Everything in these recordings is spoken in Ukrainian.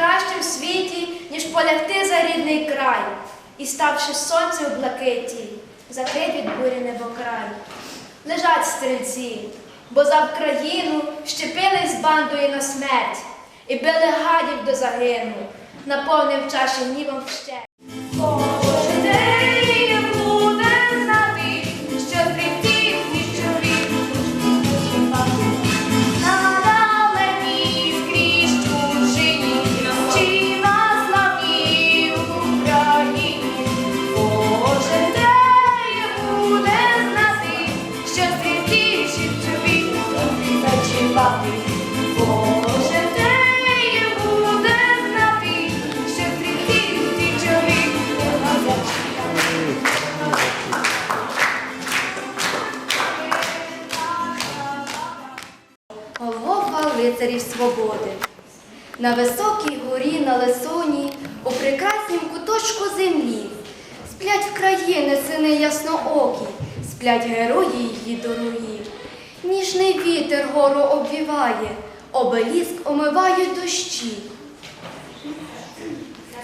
найкращим в світі, ніж полягти за рідний край, і ставши сонце в блакиті, закрив від бурі небокрай. Лежать стрільці, бо за Вкраїну щепились бандою на смерть, і били гадів до загину, наповнив чаші нівом вщент. На високій горі на Лесоні, у прекраснім куточку землі, сплять в країни сини ясноокі, сплять герої її дорогі. Ніжний вітер гору обвіває, обеліск омиває дощі.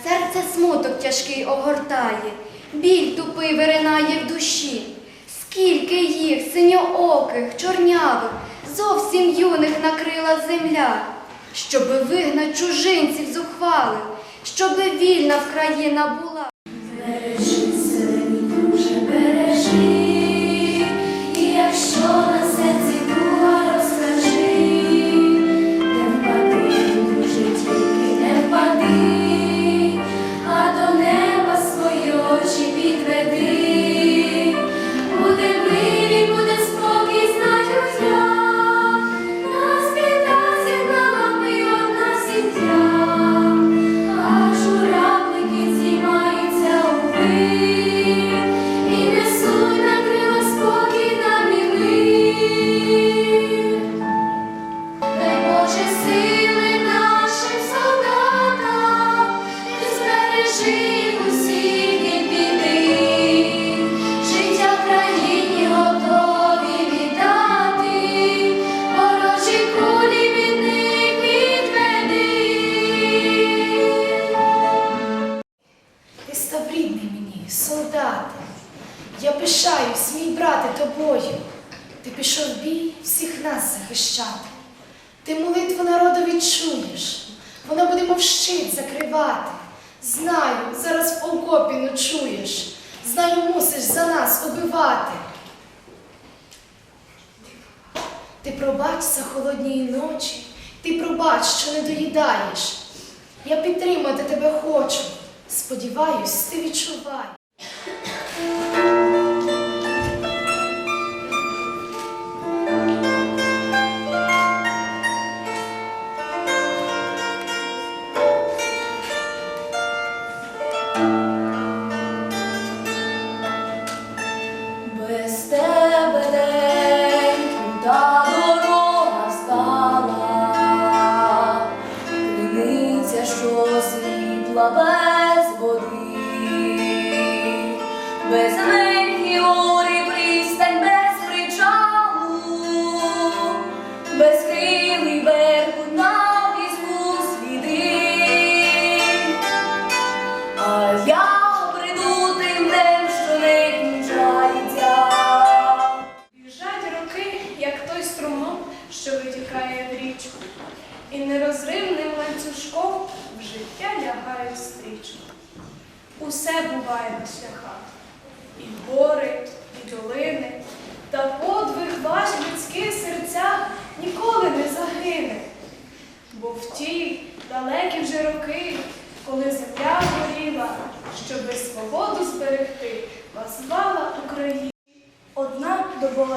Серце смуток тяжкий огортає, біль тупий виринає в душі. Скільки їх, синьооких, чорнявих, зовсім юних накрила земля, щоби вигнать чужинців зухвалих, щоби вільна в країна була. Сподіваюсь, ти відчувай.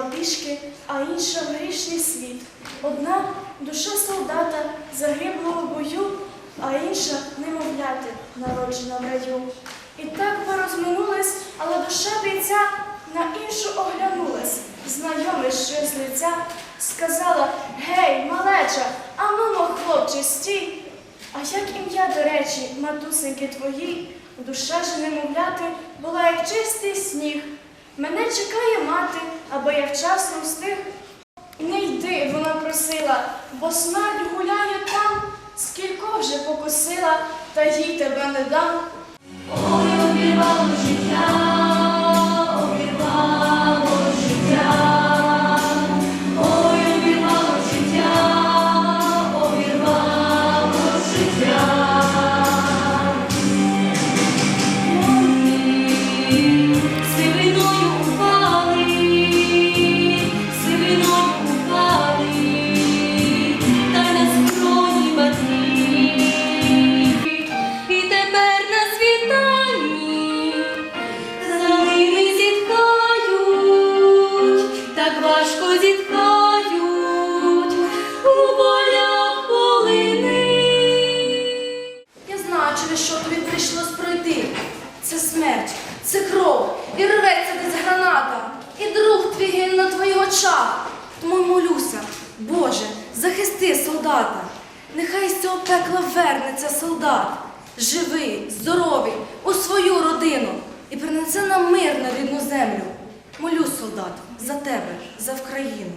Пішки, а інша в грішний світ. Одна душа солдата загиблого бою, а інша немовляти, народжена в раю. І так ми розминулись, але душа бійця на іншу оглянулась. Знайомий ще з лиця сказала: Гей, малеча, а ну, мо, хлопче, стій. А як ім'я, до речі, матусеньки твої, душа ж немовляти була як чистий сніг. Мене чекає мати, аби я вчасно встиг Не йди, вона просила, бо смерть гуляє там, скілько вже покусила, та їй тебе не дам. На рідну землю. Молю, солдат, за тебе, за Вкраїну.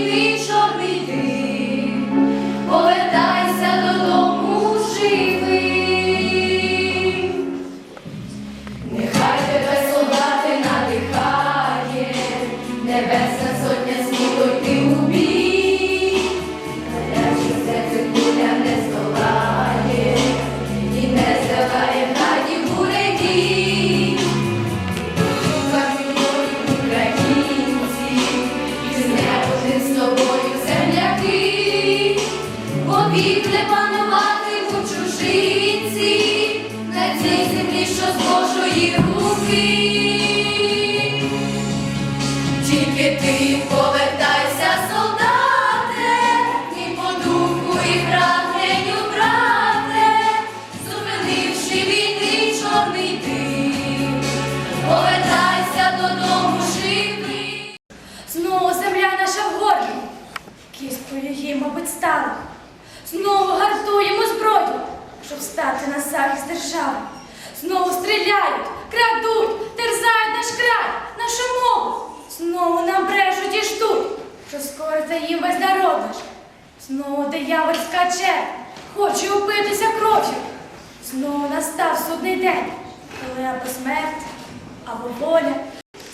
me. Повік не стріляють, крадуть, терзають наш край, нашу мову. Знову нам брешуть і ждуть, що скориться їм весь народ наш. Знову диявольська черга хоче упитися кров'ю. Знову настав судний день, коли або смерть, або воля.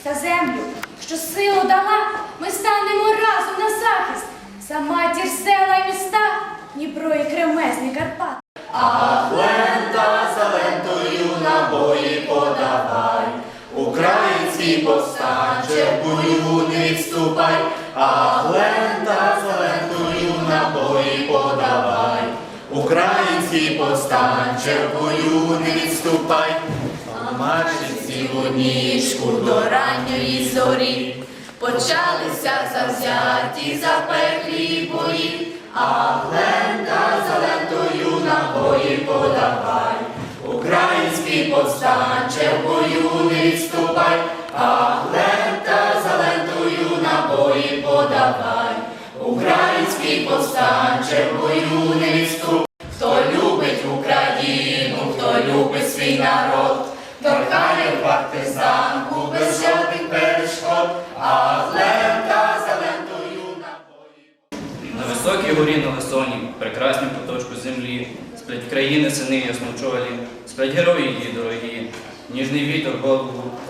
За землю, що силу дала, ми станемо разом на захист. За матір села і міста, Дніпро і Кремезні Карпат. Лента за набої подавай, Український повстанче в бою не відступай, а лента за лентою набої подавай, Український повстанче в бою не відступай, Марші цілу нічку до ранньої зорі, Почалися завзяті запеклі бої, а лента за набої подавай, Український повстанче в бою не відступай, а лента за лентою набої подавай, Український повстанче в бою не відступай. Хто любить Україну, хто любить свій народ, торкає партизанку без жодних перешкод, а лента за лентою набої. На високій горі на лисоні, прекраснім куточку землі, країни сини ясночолі, сплять герої її дорогі, ніжний вітер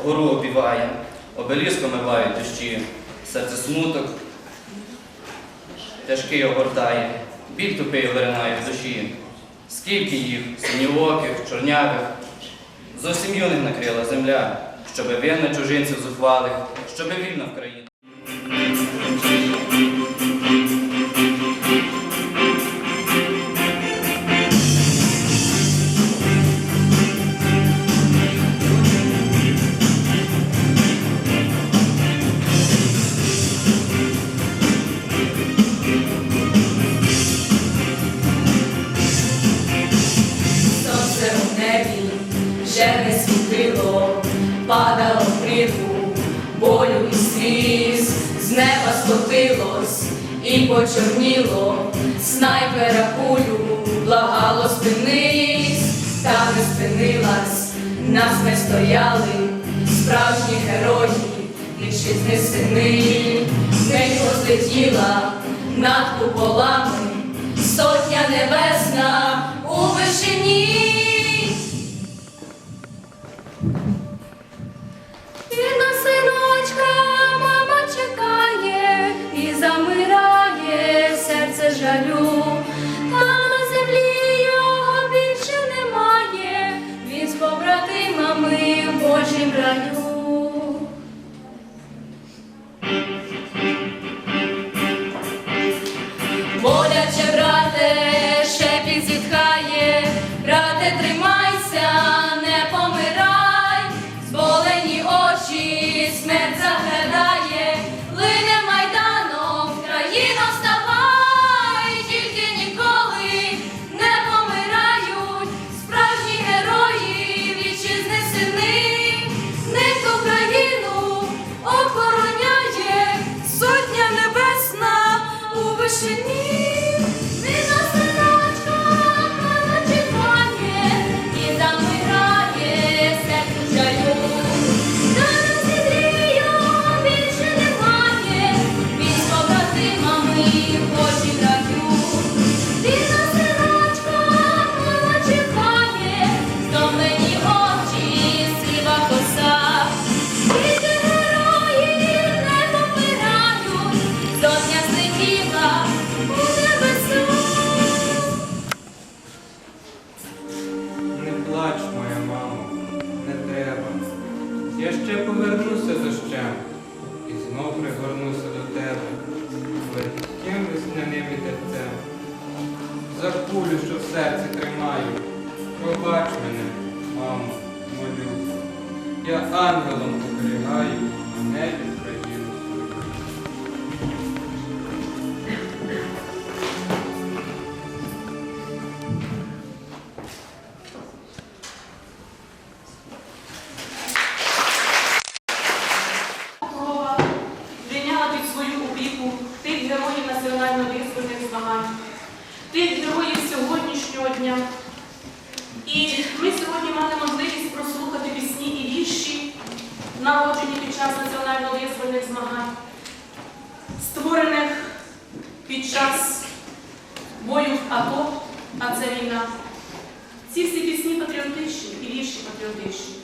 гору обіває, обеліском мивають дощі, серце смуток тяжкий огортає, біль тупий виринає в душі. Скільки їх, синьооких, чорнявих, зовсім юних накрила земля, щоби винна чужинців зухвалих, щоби вільна в країні. Благало спинись, та не спинилась, нас не стояли, справжні герої, вітчизни сини, день розлетіла над куполами, сотня небесна у вишині. Рідна синочка, мама чекає і замирає серце жалю. Божім раю. Я ще повернуся дощем і знов пригорнуся до тебе, легким весняним вітерцем. За кулю, що в серці тримаю, пробач мене, мамо, молю. Я ангелом оберігаю а небі героїв національно-визвольних змагань, тих героїв сьогоднішнього дня. І ми сьогодні мали можливість прослухати пісні і вірші, народжені під час національно-визвольних змагань, створених під час бою в АТО, а це війна. Ці всі пісні патріотичні і вірші патріотичні.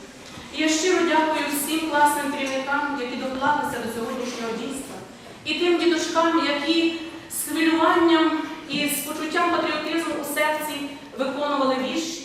І я щиро дякую всім класним керівникам, які доклалися до сьогоднішнього дійства, і тим дідушкам, які з хвилюванням і з почуттям патріотизму у серці виконували вірші